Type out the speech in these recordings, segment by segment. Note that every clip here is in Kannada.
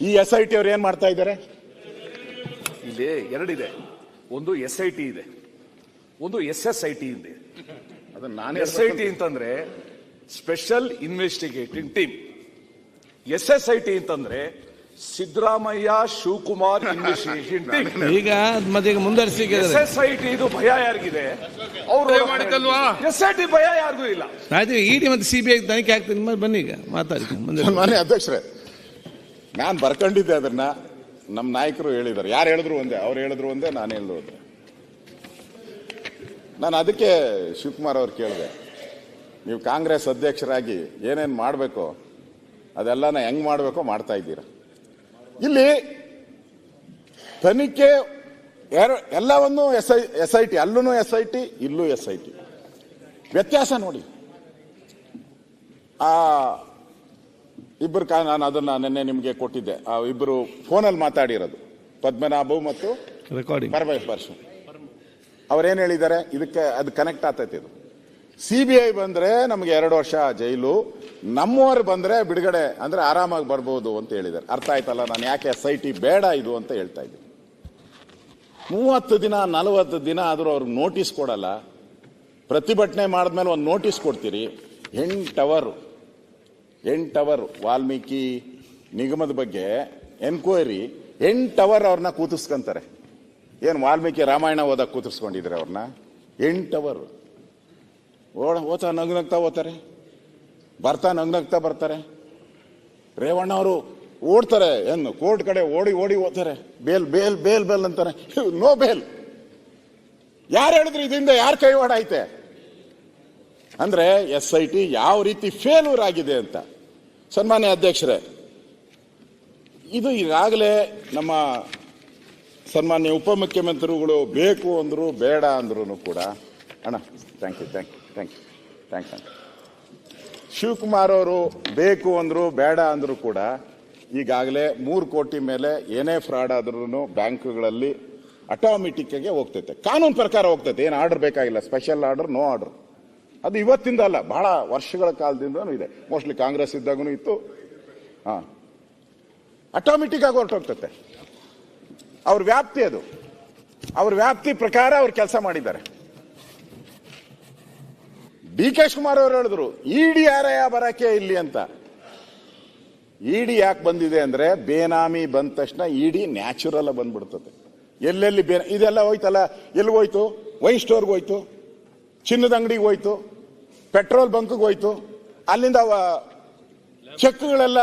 ಈ ಎಸ್ ಐ ಟಿ ಅವ್ರು ಏನ್ ಮಾಡ್ತಾ ಇದ್ದಾರೆ? ಇಲ್ಲಿ ಎರಡಿದೆ. ಒಂದು ಎಸ್ ಐ ಟಿ ಇದೆ. ಒಂದು ಎಸ್ ಎಸ್ ಐ ಟಿ ಇದೆ. ಅದನ್ನ ನಾನು ಎಸ್ ಐ ಟಿ ಅಂತಂದ್ರೆ special investigating team S S I T ಅಂತಂದ್ರೆ ಸಿದ್ದರಾಮಯ್ಯ ಶಿವಕುಮಾರ್ ಇನ್ವೆಸ್ಟಿಗೇಷನ್ ಟೀಮ್ ಈಗ ಮತ್ತೆ ಈಗ ಮುಂದುವರಿಸಿಕೆ ಎಸ್ ಎಸ್ ಐ ಟಿ ಇದು ಭಯ ಯಾರಿಗಿದೆ? ಅವರು? ಎಸ್ ಐ ಟಿ ಭಯ ಯಾರಿಗೂ ಇಲ್ಲ. ಆಯ್ತು ಇಡಿ ಮತ್ತೆ ಸಿ ಬಿ ಐ ತನಿಖೆ ಆಗ್ತದೆ ಬನ್ನಿ ಈಗ ಮಾತಾಡ್ತೀನಿ ಮುಂದೆ. ಅಧ್ಯಕ್ಷರೇ ನಾನು ಬರ್ಕೊಂಡಿದ್ದೆ ಅದನ್ನ ನಮ್ಮ ನಾಯಕರು ಹೇಳಿದ್ದಾರೆ. ಯಾರು ಹೇಳಿದ್ರು ಒಂದೇ? ಅವ್ರು ಹೇಳಿದ್ರು ಒಂದೇ, ನಾನು ಹೇಳಿದ್ರು ಒಂದೇ. ನಾನು ಅದಕ್ಕೆ ಶಿವಕುಮಾರ್ ಅವ್ರು ಕೇಳಿದೆ. ನೀವು ಕಾಂಗ್ರೆಸ್ ಅಧ್ಯಕ್ಷರಾಗಿ ಏನೇನು ಮಾಡಬೇಕು, ಅದೆಲ್ಲನ ಹೆಂಗ್ ಮಾಡಬೇಕೋ ಮಾಡ್ತಾ ಇದ್ದೀರಾ. ಇಲ್ಲಿ ತನಿಖೆ ಎಲ್ಲವನ್ನೂ S I S I T ಅಲ್ಲೂ ಎಸ್ ಐ ಟಿ, ಇಲ್ಲೂ ಎಸ್ ಐ ಟಿ. ವ್ಯತ್ಯಾಸ ನೋಡಿ. ಆ ಇಬ್ಬರು ಕಾ ನಾನು ಅದನ್ನ ನಿನ್ನೆ ನಿಮಗೆ ಕೊಟ್ಟಿದ್ದೆ. ಆ ಇಬ್ಬರು ಫೋನಲ್ಲಿ ಮಾತಾಡಿರೋದು. ಪದ್ಮನಾಭು ಮತ್ತು ರೆಕಾರ್ಡಿಂಗ್ ಪರಮೇಶ್ ಪರ್ಶು. ಅವ್ರೇನ್ ಹೇಳಿದ್ದಾರೆ? ಇದಕ್ಕೆ ಅದು ಕನೆಕ್ಟ್ ಆಗ್ತೈತೆ ಇದು. ಸಿ ಬಿ ಐ ಬಂದ್ರೆ ನಮಗೆ ಎರಡು ವರ್ಷ ಜೈಲು. ನಮ್ಮವರು ಬಂದ್ರೆ ಬಿಡುಗಡೆ ಅಂದ್ರೆ ಆರಾಮಾಗಿ ಬರ್ಬೋದು ಅಂತ ಹೇಳಿದ್ದಾರೆ. ಅರ್ಥ ಆಯ್ತಲ್ಲ? ನಾನು ಯಾಕೆ ಎಸ್ ಐ ಟಿ ಬೇಡ ಇದು ಅಂತ ಹೇಳ್ತಾ ಇದ್ದೀನಿ. ಮೂವತ್ತು ದಿನ ನಲವತ್ತು ದಿನ ಆದರೂ ಅವ್ರಿಗೆ ನೋಟಿಸ್ ಕೊಡಲ್ಲ. ಪ್ರತಿಭಟನೆ ಮಾಡಿದ್ಮೇಲೆ ಒಂದು ನೋಟಿಸ್ ಕೊಡ್ತೀರಿ. ಎಂಟು ಅವರು ಎಂಟು ಅವರ್ ವಾಲ್ಮೀಕಿ ನಿಗಮದ ಬಗ್ಗೆ ಎನ್ಕ್ವೈರಿ ಎಂಟು ಅವರ್ ಅವ್ರನ್ನ ಕೂತಿಸ್ಕೊಂತಾರೆ. ಏನು ವಾಲ್ಮೀಕಿ ರಾಮಾಯಣ ಓದಕ್ಕೆ ಕೂತಿಸ್ಕೊಂಡಿದ್ರೆ ಅವ್ರನ್ನ? ಎಂಟು ಅವರ್ ಓಡ, ಓದ್ತಾ ನಗ್ನಗ್ತಾ ಓದ್ತಾರೆ. ಬರ್ತಾ ನಗ್ನಗ್ತಾ ಬರ್ತಾರೆ. ರೇವಣ್ಣ ಅವರು ಓಡ್ತಾರೆ, ಏನು, ಕೋರ್ಟ್ ಕಡೆ ಓಡಿ ಓಡಿ ಓದ್ತಾರೆ. ಬೇಲ್ ಬೇಲ್ ಬೇಲ್ ಬೇಲ್ ಅಂತಾರೆ. No bale. ಯಾರು ಹೇಳಿದ್ರು ಇದರಿಂದ ಯಾರು ಕೈವಾಡ ಐತೆ? ಅಂದ್ರೆ ಎಸ್ ಐ ಟಿ ಯಾವ ರೀತಿ ಫೇಲ್ಯೂರ್ ಆಗಿದೆ ಅಂತ. ಸನ್ಮಾನ್ಯ ಅಧ್ಯಕ್ಷರೇ, ಇದು ಈಗಾಗಲೇ ನಮ್ಮ ಸನ್ಮಾನ್ಯ ಉಪಮುಖ್ಯಮಂತ್ರಿಗಳು ಬೇಕು ಅಂದರು ಬೇಡ ಅಂದ್ರೂ ಕೂಡ. ಅಣ್ಣ thank you thank you thank you thank ಅಣ್ಣ ಶಿವಕುಮಾರ್ ಅವರು ಬೇಕು ಅಂದರು ಬೇಡ ಅಂದರೂ ಕೂಡ ಈಗಾಗಲೇ ಮೂರು ಕೋಟಿ ಮೇಲೆ ಏನೇ ಫ್ರಾಡ್ ಆದ್ರೂ ಬ್ಯಾಂಕ್ಗಳಲ್ಲಿ ಆಟೋಮೆಟಿಕ್ಕಾಗಿ ಹೋಗ್ತೈತೆ. ಕಾನೂನು ಪ್ರಕಾರ ಹೋಗ್ತೈತೆ. ಏನು ಆರ್ಡರ್ ಬೇಕಾಗಿಲ್ಲ. Special order, no order. ಅದು ಇವತ್ತಿಂದ ಅಲ್ಲ, ಬಹಳ ವರ್ಷಗಳ ಕಾಲದಿಂದನೂ ಇದೆ. ಮೋಸ್ಟ್ಲಿ ಕಾಂಗ್ರೆಸ್ ಇದ್ದಾಗೂ ಇತ್ತು. ಹಾ. ಆಟೋಮೆಟಿಕ್ ಆಗಿ ಹೊರಟೋಗ್ತತೆ. ಅವ್ರ ವ್ಯಾಪ್ತಿ ಅದು. ಅವ್ರ ವ್ಯಾಪ್ತಿ ಪ್ರಕಾರ ಅವ್ರು ಕೆಲಸ ಮಾಡಿದ್ದಾರೆ. ಡಿ ಕೆ ಶಿವಕುಮಾರ್ ಅವರು ಹೇಳಿದ್ರು, ಇಡಿ ಯಾರಯ ಬರಕ್ಕೆ ಇಲ್ಲಿ ಅಂತ. ಇಡಿ ಯಾಕೆ ಬಂದಿದೆ ಅಂದ್ರೆ, ಬೇನಾಮಿ ಬಂದ ತಕ್ಷಣ ಇಡಿ ನ್ಯಾಚುರಲ್ ಬಂದ್ಬಿಡ್ತದೆ ಎಲ್ಲೆಲ್ಲಿ ಬೇನಾ ಇದೆಲ್ಲ ಹೋಯ್ತಲ್ಲ? ಎಲ್ಲಿ ಹೋಯ್ತು? ವೈನ್ ಸ್ಟೋರ್ಗೆ ಹೋಯ್ತು. ಚಿನ್ನದ ಅಂಗಡಿಗೆ ಹೋಯ್ತು, ಪೆಟ್ರೋಲ್ ಬಂಕ್ಗೆ ಹೋಯ್ತು, ಅಲ್ಲಿಂದ ಚೆಕ್ಗಳೆಲ್ಲ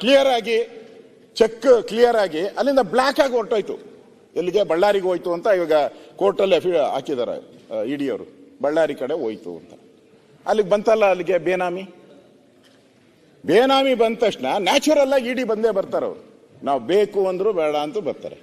ಕ್ಲಿಯರ್ ಆಗಿ, ಚೆಕ್ ಕ್ಲಿಯರ್ ಆಗಿ ಅಲ್ಲಿಂದ ಬ್ಲಾಕ್ ಆಗಿ ಹೊರಟೋಯ್ತು. ಎಲ್ಲಿಗೆ? ಬಳ್ಳಾರಿಗೆ ಹೋಯ್ತು ಅಂತ ಇವಾಗ ಕೋರ್ಟಲ್ಲಿ ಅಫಿ, ಹಾಕಿದ್ದಾರೆ ಇಡಿ ಅವರು ಬಳ್ಳಾರಿ ಕಡೆ ಹೋಯ್ತು ಅಂತ. ಅಲ್ಲಿಗೆ ಬಂತಲ್ಲ ಅಲ್ಲಿಗೆ ಬೇನಾಮಿ? ಬೇನಾಮಿ ಬಂದ ತಕ್ಷಣ ನ್ಯಾಚುರಲ್ ಆಗಿ ಇಡಿ ಬಂದೇ ಬರ್ತಾರೆ ಅವರು. ನಾವು ಬೇಕು ಅಂದ್ರೂ ಬೇಡ ಅಂತೂ ಬರ್ತಾರೆ.